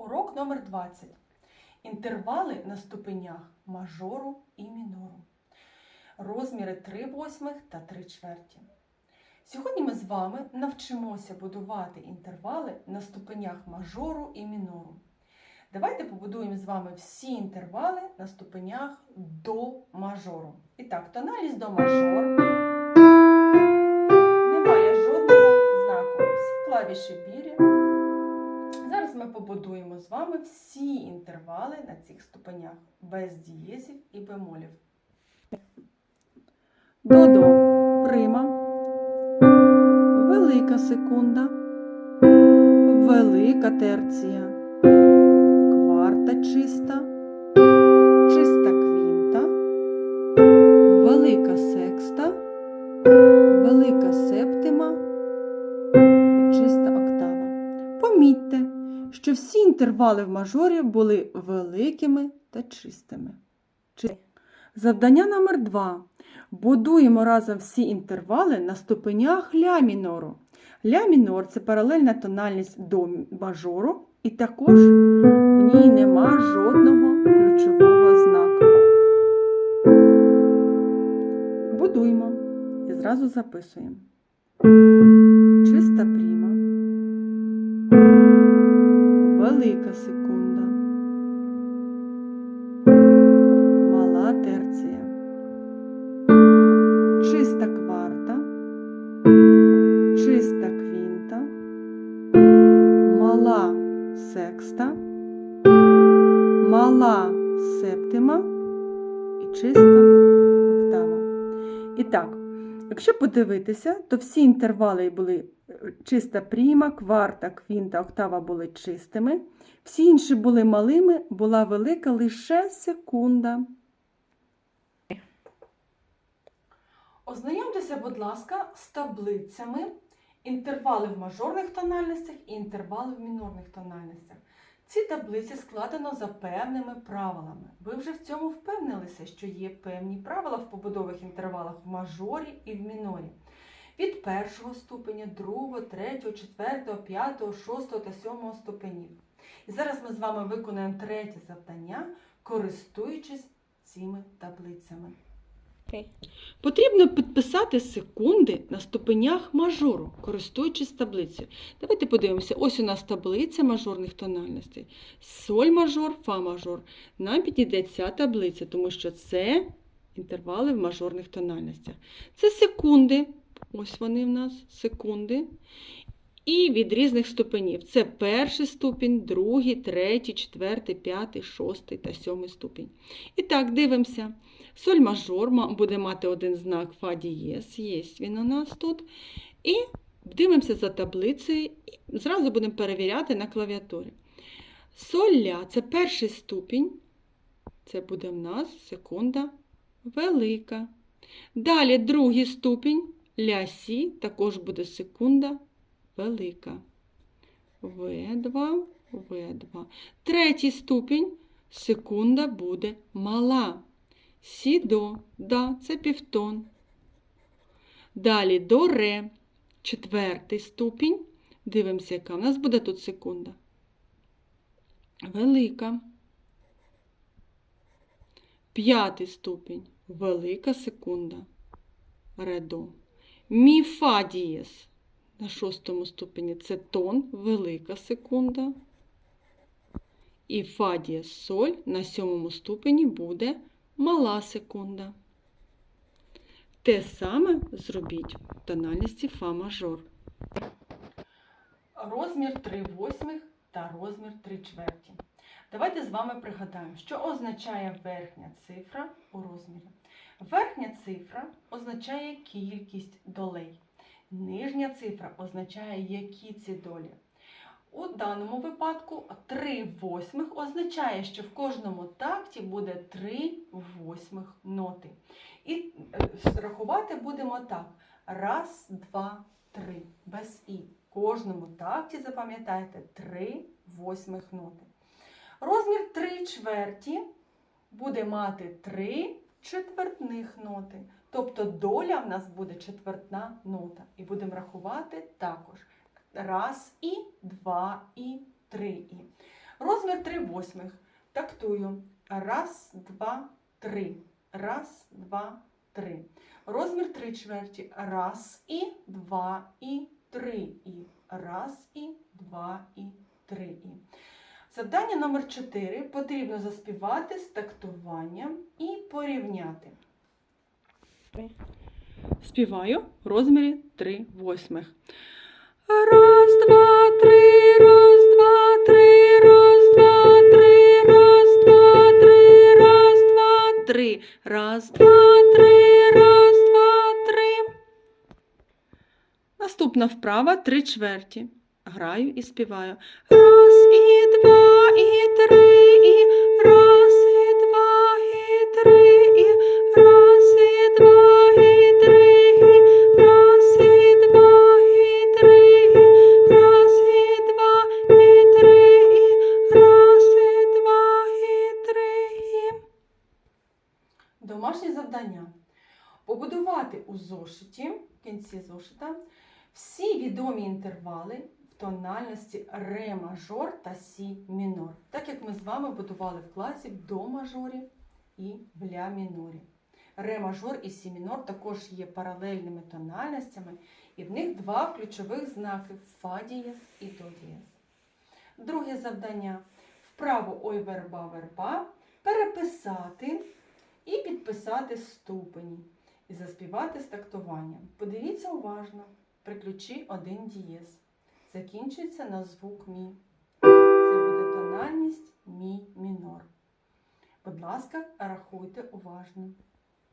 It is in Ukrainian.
Урок номер 20. Інтервали на ступенях мажору і мінору. Розміри 3 восьмих та 3 чверті. Сьогодні ми з вами навчимося будувати інтервали на ступенях мажору і мінору. Давайте побудуємо з вами всі інтервали на ступенях до мажору. І так, тональність до мажор. Немає жодного знаку. Всі клавіші білі. Ми побудуємо з вами всі інтервали на цих ступенях. Без дієзів і бемолів. Додо прима, велика секунда, велика терція, кварта чиста, чиста квінта, велика секста, велика септима що всі інтервали в мажорі були великими та чистими. Завдання номер 2. Будуємо разом всі інтервали на ступенях ля мінору. Ля мінор це паралельна тональність до мажору, і також в ній нема жодного ключового знаку. Будуємо і зразу записуємо. Чиста пріма. Велика секунда. Мала терція. Чиста кварта. Чиста квінта. Мала секста. Мала септима і чиста октава. І так, якщо подивитися, то всі інтервали були чиста пріма, кварта, квінта, октава були чистими. Всі інші були малими, була велика лише секунда. Ознайомтеся, будь ласка, з таблицями інтервали в мажорних тональностях і інтервали в мінорних тональностях. Ці таблиці складено за певними правилами. Ви вже в цьому впевнилися, що є певні правила в побудових інтервалах в мажорі і в мінорі. Від першого ступеня, другого, третього, четвертого, п'ятого, шостого та сьомого ступенів. І зараз ми з вами виконаємо третє завдання, користуючись цими таблицями. Потрібно підписати секунди на ступенях мажору, користуючись таблицею. Давайте подивимося. Ось у нас таблиця мажорних тональностей. Соль мажор, фа мажор. Нам підійде ця таблиця, тому що це інтервали в мажорних тональностях. Це секунди. Ось вони в нас, секунди. І від різних ступенів. Це перший ступінь, другий, третій, четвертий, п'ятий, шостий та сьомий ступінь. І так, дивимося. Соль мажор буде мати один знак фа дієс, є він у нас тут. І дивимося за таблицею і зразу будемо перевіряти на клавіатурі. Соль ля це перший ступінь. Це буде в нас секунда велика. Далі другий ступінь ля сі також буде секунда велика. В2, В2. Третій ступінь секунда буде мала. Сі до, да, це півтон. Далі до ре, четвертий ступінь. Дивимося, яка в нас буде тут секунда. Велика. П'ятий ступінь. Велика секунда. Редо. Мі фа дієс. На шостому ступені це тон, велика секунда. І фа дієс соль на сьомому ступені буде мала секунда. Те саме зробіть в тональності фа мажор. Розмір 3 восьмих та розмір 3 чверті. Давайте з вами пригадаємо, що означає верхня цифра у розмірі. Верхня цифра означає кількість долей. Нижня цифра означає, які ці долі. У даному випадку 3 восьмих означає, що в кожному такті буде 3 восьмих ноти. І е, рахувати будемо так. Раз, два, три. Без і. В кожному такті запам'ятайте 3 восьмих ноти. Розмір 3 чверті буде мати 3 четвертних ноти. Тобто доля в нас буде четвертна нота. І будемо рахувати також. Раз і, два і, три і. Розмір 3 восьмих. Тактую. Раз, два, три. Раз, два, три. Розмір 3 чверті. Раз і два і три і. Раз і два і три і. Завдання номер 4 потрібно заспівати з тактуванням і порівняти. Співаю в розмірі 3 восьмих. Раз, два, три, раз, два, три, раз, два, три, раз, два, три, раз, два, три, раз, два, три, раз, два, три. Наступна вправа три чверті. Граю і співаю. Раз, і і три, і раз, і два, і три, і раз, і два, і три, і раз, і два, і три, і раз, і два, і три, і раз, і два, і три. Домашнє завдання. Побудувати у зошиті, в кінці зошита, всі відомі інтервали тональності ре мажор та сі мінор, так як ми з вами будували в класі в до мажорі і в ля мінорі. Ре мажор і сі мінор також є паралельними тональностями, і в них два ключових знаки фа дієс і до дієс. Друге завдання вправо ой верба верба переписати і підписати ступені і заспівати з тактуванням. Подивіться уважно, при ключі один дієз. Закінчується на звук мі. Це буде тональність мі мінор. Будь ласка, рахуйте уважно.